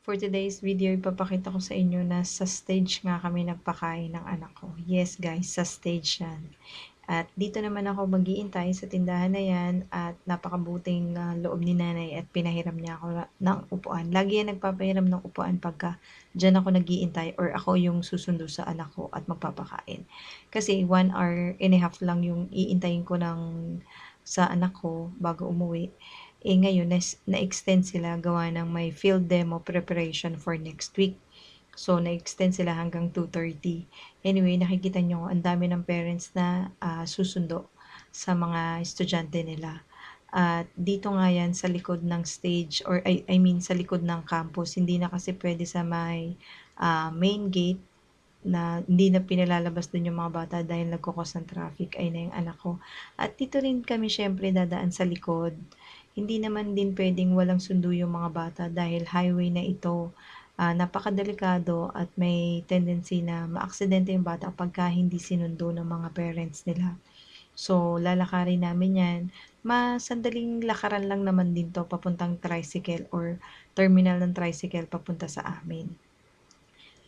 For today's video, ipapakita ko sa inyo na sa stage nga kami nagpakain ng anak ko. Yes guys, sa stage yan. At dito naman ako mag-iintay sa tindahan na yan at napakabuting uh, loob ni nanay at pinahiram niya ako ng upuan. Lagi yan nagpapahiram ng upuan pagka dyan ako nag-iintay or ako yung susundo sa anak ko at magpapakain. Kasi one hour and a half lang yung iintayin ko ng sa anak ko bago umuwi. Eh ngayon, na-extend sila gawa ng may field demo preparation for next week. So, na-extend sila hanggang 2.30. Anyway, nakikita nyo, ang dami ng parents na uh, susundo sa mga estudyante nila. At dito nga yan sa likod ng stage or I, I mean sa likod ng campus. Hindi na kasi pwede sa may uh, main gate na hindi na pinalalabas dun yung mga bata dahil nagkukos ng traffic ay na yung anak ko. At dito rin kami syempre dadaan sa likod. Hindi naman din pwedeng walang sundo yung mga bata dahil highway na ito uh, napakadelikado at may tendency na maaksidente yung bata pagka hindi sinundo ng mga parents nila. So, lalakarin namin yan. Masandaling lakaran lang naman din to papuntang tricycle or terminal ng tricycle papunta sa amin.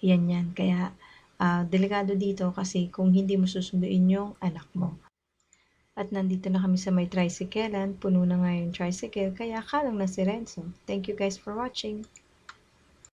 Yan yan. Kaya, uh, delikado dito kasi kung hindi mo susunduin yung anak mo. At nandito na kami sa may tricyclean, puno na nga yung tricycle, kaya kalang na si Renzo. Thank you guys for watching.